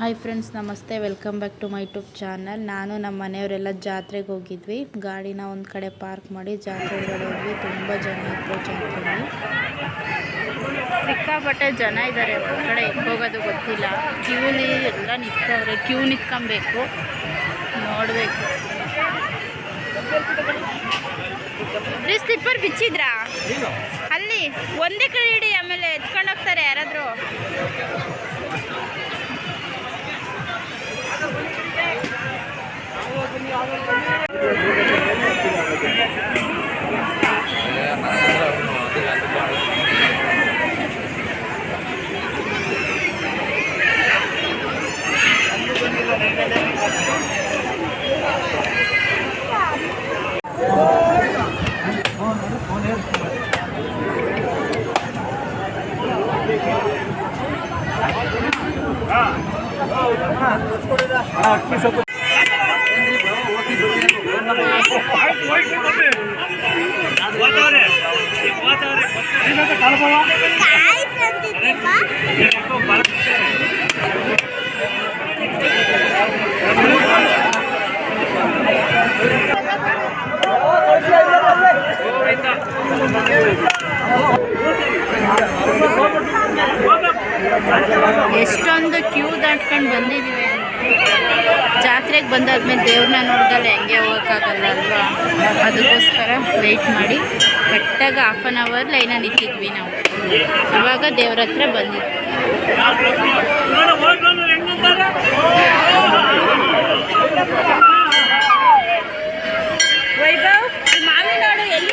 Hi friends ನಮಸ್ತೆ. Welcome back to my YouTube channel ನಾನು ನಮ್ಮ ಮನೆಯವರೆಲ್ಲ ಜಾತ್ರೆಗೆ ಹೋಗಿದ್ವಿ. ಗಾಡಿನ ಒಂದು ಕಡೆ ಪಾರ್ಕ್ ಮಾಡಿ ಜಾತ್ರೆ ಒಳಗಡೆ ಹೋದ್ವಿ. ತುಂಬ ಜನ ಇದ್ರು ಜಾತ್ರೆಯಲ್ಲಿ ಸಿಕ್ಕಾಪಟ್ಟೆ ಜನ ಇದ್ದಾರೆ ಹೊರಗಡೆ ಹೆಂಗೆ ಹೋಗೋದು ಗೊತ್ತಿಲ್ಲ. ಕ್ಯೂಲಿ ಎಲ್ಲ ನಿಂತವ್ರೆ ಕ್ಯೂ ನಿಂತ್ಕೊಬೇಕು. ನೋಡಬೇಕು. ಸ್ಲಿಪ್ಪರ್ ಬಿಚ್ಚಿದ್ರಾ? ಅಲ್ಲಿ ಒಂದೇ ಕಡೆ ಇಡಿ ಆಮೇಲೆ ಎತ್ಕೊಂಡು ಹೋಗ್ತಾರೆ ಯಾರಾದರೂ. ಎಷ್ಟೊಂದು ಕ್ಯೂ ದಾಟ್ಕೊಂಡು ಬಂದಿದ್ದೀವಿ. ಜಾತ್ರೆಗೆ ಬಂದಾದ್ಮೇಲೆ ದೇವ್ರನ್ನ ನೋಡ್ದಲ್ಲ ಹೆಂಗೆ ಹೋಗೋಕ್ಕಾಗಲ್ಲ ಅಲ್ವಾ? ಅದಕ್ಕೋಸ್ಕರ ವೆಯ್ಟ್ ಮಾಡಿ. ಕರೆಕ್ಟಾಗಿ ಹಾಫ್ ಆನ್ ಅವರ್ ಲೈನಲ್ಲಿ ಇಟ್ಟಿದ್ವಿ ನಾವು. ಇವಾಗ ದೇವ್ರ ಹತ್ರ ಬಂದಿದ್ವಿ. ಎಲ್ಲಿ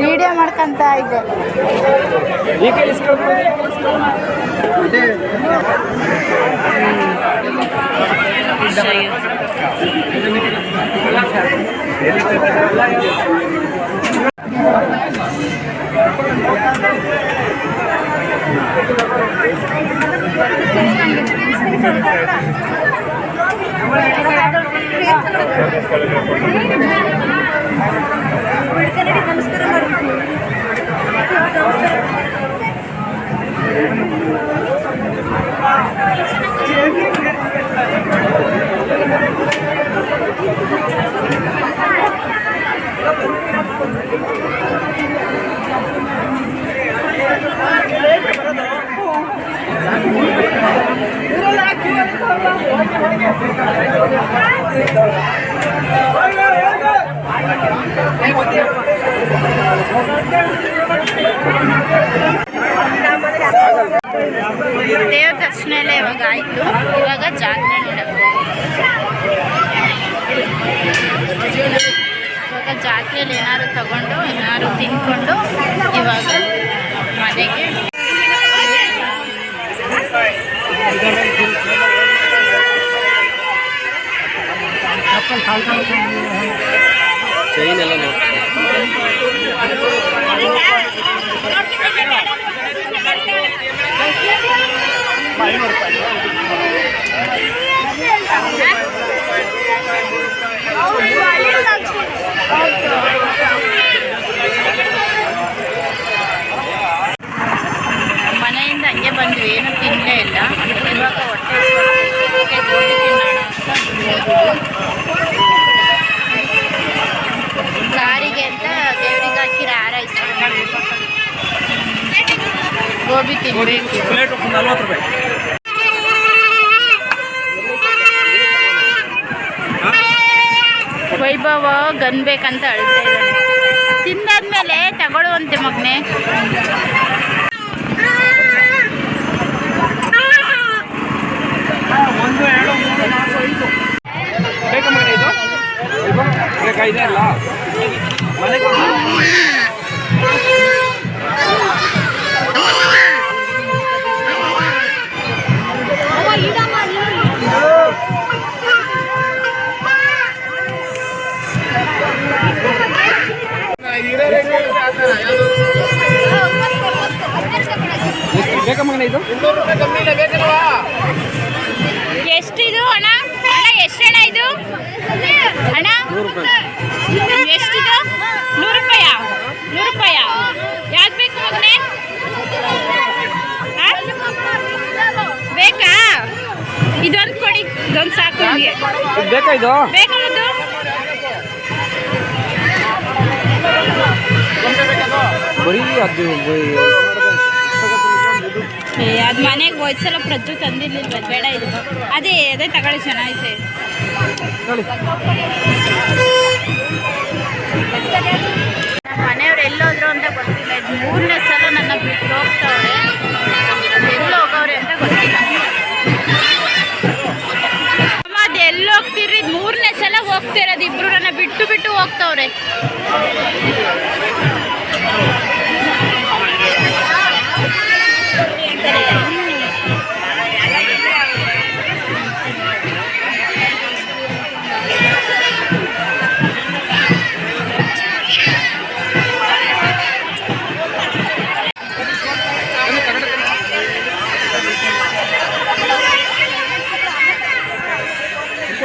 ವಿಡಿಯೋ ಮಾಡ್ಕೊಂತ ಇದ್ದೆ. నమస్కారం. ದೇವ್ರ ದರ್ಶನ ಎಲ್ಲ ಇವಾಗ ಆಯಿತು. ಇವಾಗ ಜಾತ್ರೆ ನೋಡಕ್ಕೆ ಇವಾಗ ಜಾತ್ರೆಯಲ್ಲಿ ಏನಾದ್ರು ತಗೊಂಡು ಏನಾದ್ರು ತಿನ್ಕೊಂಡು చైన్ ఎలా పైన ಗೋಬಿ ತಿನ್ಬೇಕು ಪ್ಲೇಟ್ ನಲ್ವತ್ತು ರೂಪಾಯಿ ವೈಭವ ಗನ್ ಬೇಕಂತ ಅಳ್ತಾ ಇದ್ದಾನೆ. ತಿಂದಾದ್ಮೇಲೆ ತಗೊಳ್ಳುವಂತೆ ಮಗನೆ. ಇದೆ? ಅಲ್ಲ. ಮನೆಗೆ ಎಷ್ಟು ಬೇಕಾ ಮಗನ ಇದು? ಎಷ್ಟಿದು ಅಣ್ಣ? ಅಣ್ಣ ಎಷ್ಟು ಅಣ್ಣ ಇದು? ಅಣ್ಣ? ಎಷ್ಟಿದು? ನೂರು ರೂಪಾಯ? ನೂರು ರೂಪಾಯ? ಯಾವ್ದು ಬೇಕು ಮಗನೇ? ಬೇಕಾ? ಇದೊಂದು ಕೊಡಿ ಇದೊಂದು ಸಾಕು ನಿಮಗೆ. ಇದು? ಬೇಕಾ ಇದು ಬರೀ ಅದು ಅದು ಮನೆಗೆ ಹೋಯ್ಸಲ ಪ್ರಜ್ಜು ತಂದಿರ್ಲಿಲ್ಲ ಬೇಡ ಇದು. ಅದೇ ಅದೇ ತಗೊಳ್ಳಿ ಚೆನ್ನಾಗಿದೆ ಮನೆಯವ್ರು ಎಲ್ಲೋದ್ರು ಅಂತ ಗೊತ್ತಿಲ್ಲ. ಇದು ಮೂರನೇ ಸಲ ನನ್ನ ಬಿಟ್ಟು ಹೋಗ್ತಾವ್ರೆ ಎಲ್ಲೋ ಹೋಗವ್ರೆ ಅಂತ ಗೊತ್ತಿಲ್ಲ. ಅಮ್ಮ, ಅದು ಎಲ್ಲಿ ಹೋಗ್ತಿರ್ರಿ ಮೂರನೇ ಸಲ ಹೋಗ್ತಿರೋದು. ಇಬ್ರು ನನ್ನ ಬಿಟ್ಟು ಬಿಟ್ಟು ಹೋಗ್ತಾವ್ರೆ.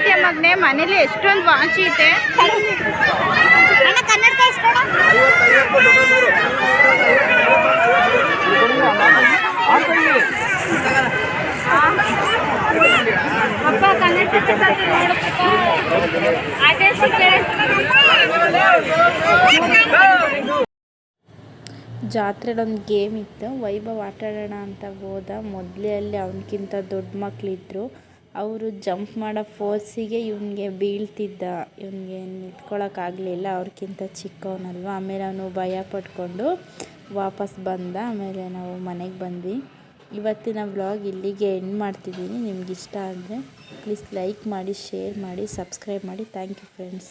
ತಗಂತೀಯ ಮಗನೆ, ಮನೇಲಿ ಎಷ್ಟೊಂದು ವಾಚಿ ಇದೆ. ಅಪ್ಪ ಕನ್ನಡ ಜಾತ್ರೆಲೊಂದು ಗೇಮ್ ಇತ್ತು. ವೈಭವ್ ಆಟ ಆಡೋಣ ಅಂತ ಹೋದ. ಮೊದಲೇ ಅಲ್ಲಿ ಅವನಕ್ಕಿಂತ ದೊಡ್ಡ ಮಕ್ಕಳಿದ್ರು ಅವರು ಜಂಪ್ ಮಾಡೋ ಫೋರ್ಸಿಗೆ ಇವನಿಗೆ ಬೀಳ್ತಿದ್ದ, ಇವನಿಗೆ ನಿಂತ್ಕೊಳ್ಳೋಕ್ಕಾಗಲಿಲ್ಲ ಅವ್ರಿಗಿಂತ ಚಿಕ್ಕವನಲ್ವ. ಆಮೇಲೆ ಅವನು ಭಯ ಪಟ್ಕೊಂಡು ವಾಪಸ್ ಬಂದ, ಆಮೇಲೆ ನಾವು ಮನೆಗೆ ಬಂದ್ವಿ. ಇವತ್ತಿನ ವ್ಲಾಗ್ ಇಲ್ಲಿಗೆ ಎಂಡ್ ಮಾಡ್ತಿದ್ದೀನಿ. ನಿಮ್ಗೆ ಇಷ್ಟ ಆದರೆ ಪ್ಲೀಸ್ ಲೈಕ್ ಮಾಡಿ ಶೇರ್ ಮಾಡಿ ಸಬ್ಸ್ಕ್ರೈಬ್ ಮಾಡಿ. Thank you friends